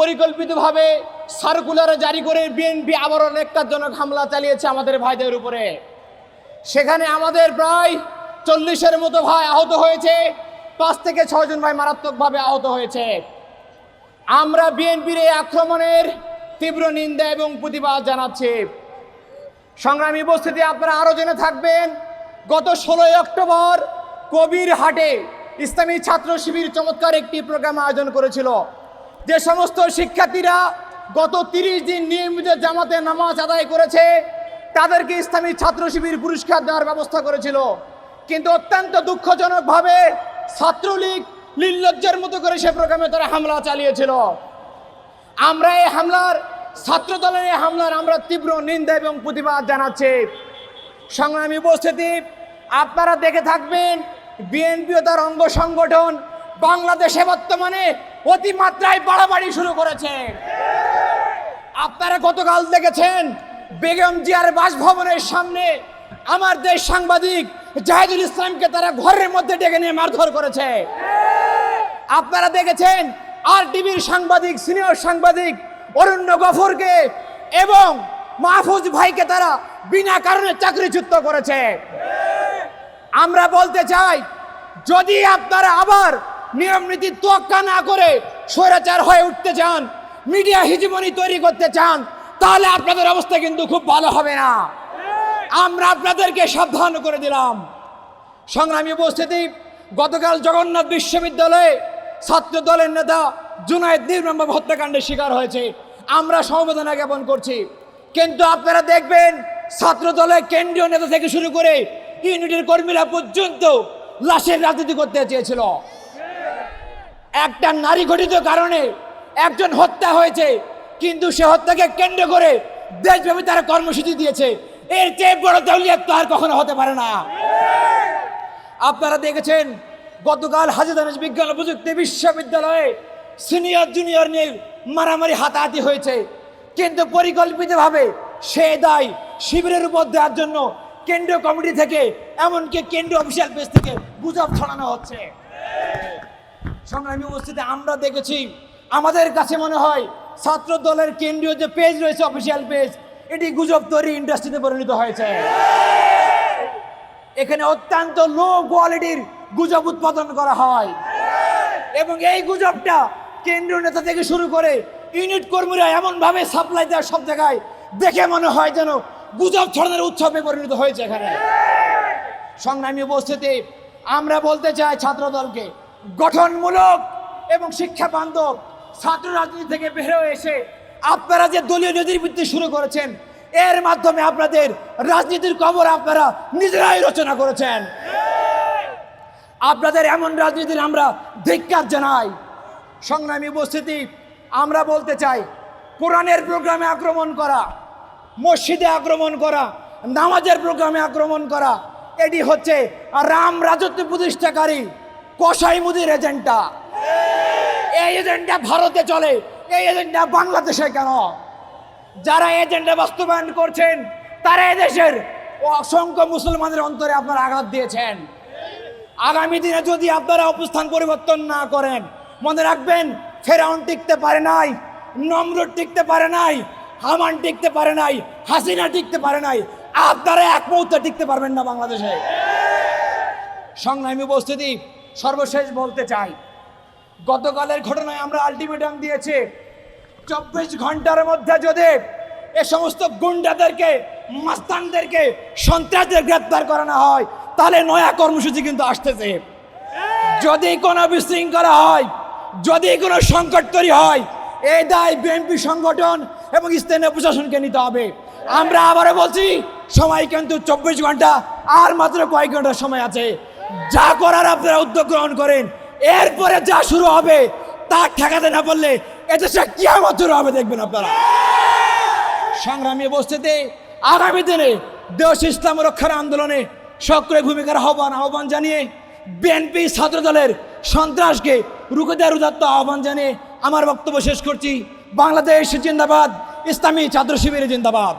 পরিকল্পিতভাবে সার্কুলার জারি করে বিএনপি আবারও ন্যাক্কারজনক হামলা চালিয়েছে আমাদের ভাইদের উপরে। সেখানে আমাদের প্রায় চল্লিশের মতো ভাই আহত হয়েছে, পাঁচ থেকে ছয়জন ভাই মারাত্মকভাবে আহত হয়েছে। আমরা বিএনপির এই আক্রমণের তীব্র নিন্দা এবং প্রতিবাদ জানাচ্ছি। সংগ্রামী উপস্থিতি আপনারা আরও জেনে থাকবেন, গত ষোলোই অক্টোবর কবির হাটে ইসলামী ছাত্র শিবির চমৎকার একটি প্রোগ্রাম আয়োজন করেছিল। যে সমস্ত শিক্ষার্থীরা গত তিরিশ দিন নিয়মিত জামাতে নামাজ আদায় করেছে, তাদেরকে ইসলামী ছাত্র শিবির পুরস্কার দেওয়ার ব্যবস্থা করেছিল। কিন্তু অত্যন্ত দুঃখজনকভাবে ছাত্রলীগ নির্লজ্জের মতো করে সে প্রোগ্রামে তারা হামলা চালিয়েছিল। আমরা এই হামলার ছাত্র দলের এই হামলার আমরা তীব্র নিন্দা এবং প্রতিবাদ জানাচ্ছি। সংগ্রামী উপস্থিতি, আপনারা দেখে থাকবেন বিএনপি ও তার অঙ্গ সংগঠন, বাংলাদেশে বর্তমানে অতিমাত্রায় বাড়াবাড়ি শুরু করেছে। আপনারা গতকাল দেখেছেন বেগম জিয়ার বাসভবনের সামনে আমার দেশ সাংবাদিক জাহিদুল ইসলামকে তারা ঘরের মধ্যে ডেকে নিয়ে মারধর করেছে। আপনারা দেখেছেন আর টিভির সাংবাদিক, সিনিয়র সাংবাদিক অরণ্য গফরকে এবং মাহফুজ ভাইকে তারা বিনা কারণে চাকরিচ্যুত করেছে। আমরা বলতে চাই, যদি আপনারা আবার নিয়ম নীতি তোয়াক্কা না করে স্বৈরাচার হয়ে উঠতে চান, মিডিয়া হিজিমনি তৈরি করতে চান, তাহলে আপনাদের অবস্থা কিন্তু খুব ভালো হবে না। আমরা আপনাদেরকে সাবধান করে দিলাম। সংগ্রামী উপস্থিতি, গতকাল জগন্নাথ বিশ্ববিদ্যালয়ে ছাত্র দলের নেতা জুনায়দ নির্মম হত্যাকাণ্ডের শিকার হয়েছে। আমরা সমবেদনা জ্ঞাপন করছি। কিন্তু আপনারা দেখবেন, ছাত্র দলের কেন্দ্রীয় নেতা থেকে শুরু করে ইউনিটের কর্মীরা পর্যন্ত লাশের রাজনীতি করতে চেয়েছিল। একটা নারী ঘটিত কারণে একজন হত্যা হয়েছে, কিন্তু সে হত্যাকে কেন্দ্র করে দেশব্যাপী তারা কর্মসূচি দিয়েছে। এর চেয়ে বড় দলিয়াত তো আর কখনো হতে পারে না। আপনারা দেখেছেন, গতকাল হাজিদানিস বিজ্ঞান প্রযুক্তি বিশ্ববিদ্যালয়ে সিনিয়র, জুনিয়র নিয়ে মারামারি, হাতাহাতি হয়েছে। কিন্তু পরিকল্পিতভাবে সে দায় শিবিরের উপর দেওয়ার জন্য কেন্দ্রীয় কমিটি থেকে, এমনকি কেন্দ্রীয় অফিসিয়াল পেজ থেকে গুজব ছড়ানো হচ্ছে। সংগ্রামী উপস্থিতি আমরা দেখেছি। আমাদের কাছে মনে হয় ছাত্র দলের কেন্দ্রীয় যে পেজ রয়েছে অফিসিয়াল পেজ এটি গুজব তৈরি ইন্ডাস্ট্রিতে পরিণত হয়েছে। এখানে অত্যন্ত লো কোয়ালিটির গুজব উৎপাদন করা হয়। এবং এই গুজবটা কেন্দ্রীয় নেতা থেকে শুরু করে ইউনিট কর্মীরা এমনভাবে সাপ্লাই দেওয়ার সব জায়গায়, দেখে মনে হয় যেন গুজব ছড়ানোর উৎসবে পরিণত হয়েছে এখানে। সংগ্রামী উপস্থিতি, আমরা বলতে চাই ছাত্র দলকে গঠনমূলক এবং শিক্ষা বান্ধব ছাত্র রাজনীতি থেকে বের এসে আপনারা যে দলীয় নদীবৃত্তি শুরু করেছেন, এর মাধ্যমে আপনাদের রাজনীতির কবর আপনারা নিজেরাই রচনা করেছেন। আপনাদের এমন রাজনীতির আমরা ধিক্কার জানাই। সংগ্রামী উপস্থিতি, আমরা বলতে চাই, কোরআনের প্রোগ্রামে আক্রমণ করা, মসজিদে আক্রমণ করা, নামাজের প্রোগ্রামে আক্রমণ করা, এটি হচ্ছে রাম রাজত্ব প্রতিষ্ঠাকারী কসাই মুদির এজেন্ডা। এই এজেন্ডা ভারতে চলে, এই এজেন্ডা বাংলাদেশে কেন? যারা এজেন্ডা বাস্তবায়ন করছেন, তারা এদেশের অসংখ্য মুসলমানের অন্তরে আপনারা আঘাত দিয়েছেন। আগামী দিনে যদি আপনারা অবস্থান পরিবর্তন না করেন, মনে রাখবেন, ফেরাউন টিকতে পারে নাই, নমরুদ টিকতে পারে নাই, হামান টিকতে পারে নাই, হাসিনা টিকতে পারে নাই। আপনারা এক মুহূর্তে টিকতে পারবেন না বাংলাদেশে। সংগ্রামী উপস্থিতি সর্বশেষ বলতে চাই, গতকালের ঘটনায় আমরা আলটিমেটাম দিয়েছি, চব্বিশ ঘণ্টার মধ্যে যদি এ সমস্ত গুন্ডাদেরকে, মাস্তানদেরকে, সন্ত্রাসদের গ্রেপ্তার করানো হয়, তাহলে নয়া কর্মসূচি কিন্তু আসতেছে। যদি কোনো বিশৃঙ্খলা হয়, যদি কোনো সংকট তৈরি হয়, এই দায় বিএনপি সংগঠন এবং স্থানীয় প্রশাসনকে নিতে হবে। আমরা আবারও বলছি, সময় কিন্তু চব্বিশ ঘণ্টা, আর মাত্র কয়েক ঘণ্টার সময় আছে। যা করার আপনারা উদ্যোগ গ্রহণ করেন। এরপরে যা শুরু হবে, তা ঠেকাতে না পারলে এদেশে কিয়ামত শুরু হবে, দেখবেন আপনারা। সংগ্রামী উপস্থিতি, আগামী দিনে দেশ ইসলাম রক্ষার আন্দোলনে সক্রিয় ভূমিকার আহ্বান আহ্বান জানিয়ে বিএনপি ছাত্র দলের সন্ত্রাসকে রুখে দেওয়ার উদাত্ত আহ্বান জানিয়ে আমার বক্তব্য শেষ করছি। বাংলাদেশ জিন্দাবাদ, ইসলামী ছাত্র শিবির জিন্দাবাদ।